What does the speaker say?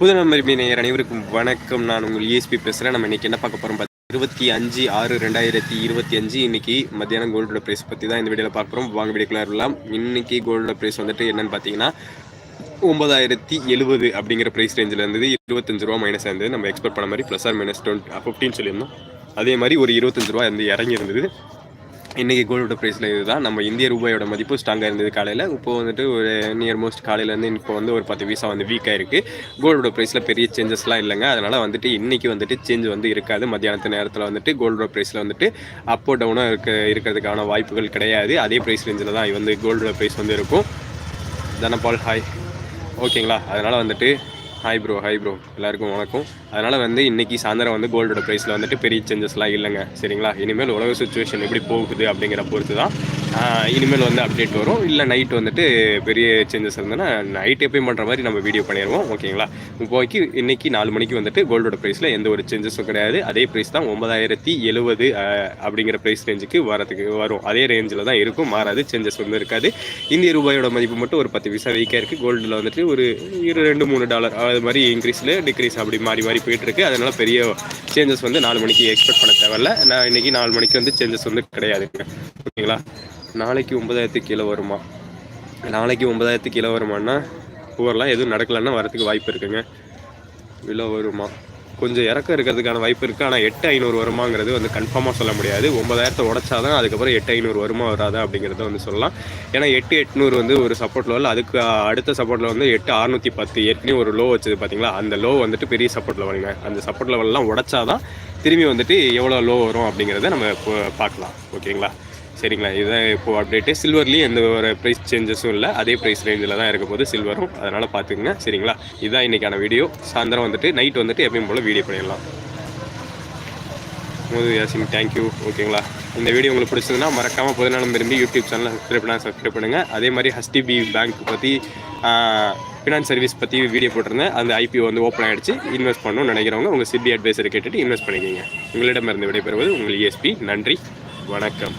புது நம்பர் நேயர் அனைவருக்கும் வணக்கம். நான் உங்கள் இஎஸ்பி பேசுகிறேன் நம்ம இன்றைக்கி என்ன பார்க்க போகிறோம் இருபத்தி அஞ்சு ஆறு ரெண்டாயிரத்தி இருபத்தி அஞ்சு இன்னைக்கு மத்தியானம் கோல்டோட ப்ரைஸ் பற்றி தான் இந்த வீடியோவில் பார்க்குறோம் வாங்க வீடியோக்குள்ள இருக்கலாம் இன்னைக்கு கோல்டோட ப்ரைஸ் வந்துட்டு என்னன்னு பார்த்தீங்கன்னா ஒன்பதாயிரத்தி எழுபது அப்படிங்கிற ப்ரைஸ் ரேஞ்சில் இருந்தது. இருபத்தஞ்சு ரூபா மைனஸ் இருந்தது. நம்ம எக்ஸ்பெக்ட் பண்ண மாதிரி ப்ளஸ் ஆர் மைனஸ் டுவெண்ட்டி ஃபிஃப்டின்னு சொல்லியிருந்தோம். அதே மாதிரி ஒரு இருபத்தஞ்சு ரூபா வந்து இறங்கி இருந்தது இன்றைக்கி கோல்டோட ப்ரைஸில் இதுதான். நம்ம இந்திய ரூபாயோட மதிப்பு ஸ்ட்ராங்காக இருந்தது காலையில். இப்போ வந்துட்டு ஒரு நியர் மோஸ்ட் காலையிலேருந்து இப்போ வந்து ஒரு பத்து வீசா வந்து வீக்காக இருக்குது கோல்டோட ப்ரைஸில் பெரிய சேஞ்சஸ்லாம் இல்லைங்க. அதனால் வந்துட்டு இன்றைக்கி வந்துட்டு சேஞ்ச் வந்து இருக்காது. மத்தியானத்து நேரத்தில் வந்துட்டு கோல்டோட ப்ரைஸில் வந்துட்டு அப்போ டவுனாக இருக்க இருக்கிறதுக்கான வாய்ப்புகள் கிடையாது. அதே ப்ரைஸ் ரேஞ்சில் தான் வந்து கோல்டோட ப்ரைஸ் வந்து இருக்கும். தனபால் ஹாய் ஓகேங்களா அதனால் வந்துட்டு ஹாய் ப்ரோ ஹாய் ப்ரோ எல்லாருக்கும் வணக்கம். அதனால் வந்து இன்றைக்கி சாயந்தரம் வந்து கோல்டோட ப்ரைஸில் வந்துட்டு பெரிய சேஞ்சஸ்லாம் இல்லைங்க. சரிங்களா? இனிமேல் உலக சுச்சுவேஷன் எப்படி போகுது அப்படிங்கிற பொறுத்து தான் இனிமேல் வந்து அப்டேட் வரும். இல்லை நைட் வந்துட்டு பெரிய சேஞ்சஸ் இருந்ததுன்னா நைட் எப்பயும் பண்ணுற மாதிரி நம்ம வீடியோ பண்ணிடுவோம். ஓகேங்களா? இப்போதைக்கு இன்றைக்கி நாலு மணிக்கு வந்துட்டு கோல்டோட ப்ரைஸில் எந்த ஒரு சேஞ்சஸும் கிடையாது. அதே ப்ரைஸ் தான் ஒன்பதாயிரத்தி எழுபது அப்படிங்கிற ப்ரைஸ் ரேஞ்சுக்கு வரதுக்கு வரும். அதே ரேஞ்சில் தான் இருக்கும். மாறாது சேஞ்சஸ் வந்து இருக்காது. இந்திய ரூபாயோட மதிப்பு மட்டும் ஒரு பத்து பைசா வீக்காக இருக்குது கோல்டில் வந்துட்டு ஒரு இரு ரெண்டு மூணு டாலர் அது மாதிரி இன்க்ரீஸில் டிக்ரீஸ் அப்படி மாறி மாறி போயிட்டுருக்கு. அதனால் பெரிய சேஞ்சஸ் வந்து நாலு மணிக்கு எக்ஸ்பெக்ட் பண்ண தேவையில்ல. நான் இன்னைக்கு நாலு மணிக்கு வந்து சேஞ்சஸ் வந்து கிடையாதுங்க ஓகேங்களா? நாளைக்கு ஒன்பதாயிரத்துக்கு கீழே வருமா? நாளைக்கு ஒன்பதாயிரத்துக்கு கீழே வருமானா ஓவரெலாம் எதுவும் நடக்கலைன்னா வரத்துக்கு வாய்ப்பு இருக்குங்க. விலை வருமா? கொஞ்சம் இறக்கம் இருக்கிறதுக்கான வாய்ப்பு இருக்குது ஆனால் எட்டு ஐநூறு வருமாங்கிறது வந்து கன்ஃபார்மாக சொல்ல முடியாது. ஒன்பதாயிரத்தை உடச்சாதான் அதுக்கப்புறம் எட்டு ஐநூறு வருமா வராதா அப்படிங்கிறத வந்து சொல்லலாம். ஏன்னா எட்டு எட்நூறு வந்து ஒரு சப்போர்ட் லெவலில் அதுக்கு அடுத்த சப்போர்ட்டில் வந்து எட்டு அறுநூற்றி பத்து ஏற்கனவே ஒரு லோ வச்சது பார்த்தீங்களா அந்த லோ வந்துட்டு பெரிய சப்போர்ட் லெவலுங்க அந்த சப்போர்ட் லெவல்லாம் உடச்சாதான் திரும்பி வந்துட்டு எவ்வளோ லோ வரும் அப்படிங்கிறத நம்ம பார்க்கலாம். ஓகேங்களா? சரிங்களா? இதுதான் இப்போது அப்டேட்டு சில்வர்லேயும் எந்த ஒரு ப்ரைஸ் சேஞ்சஸும் இல்லை. அதே ப்ரைஸ் ரேஞ்சில் தான் இருக்க போது சில்வரும் அதனால் பார்த்துக்குங்க. சரிங்களா? இதுதான் இன்றைக்கான வீடியோ சாயந்தரம் வந்துட்டு நைட் வந்துட்டு எப்பயும் போல் வீடியோ பண்ணிடலாம். மோது யாசின் தேங்க்யூ ஓகேங்களா இந்த வீடியோ உங்களுக்கு பிடிச்சதுன்னா மறக்காமல் பொதுநலம் விரும்பி யூடியூப் சேனலை சப்ஸ்கிரைப் பண்ணால் சப்ஸ்கிரைப் பண்ணுங்கள் அதே மாதிரி ஹஸ்டிபி பேங்க் பற்றி ஃபினான்ஸ் சர்வீஸ் பற்றி வீடியோ போட்டிருந்தேன். அந்த ஐபிஓ வந்து ஓப்பன் ஆகிடுச்சு இன்வெஸ்ட் பண்ணணும்னு நினைக்கிறவங்க உங்கள் சிபி அட்வைசரை கேட்டுட்டு இன்வெஸ்ட் பண்ணிக்கிங்க. உங்களிடமிருந்து விடைபெறுவது உங்கள் இஎஸ்பி நன்றி. வணக்கம்.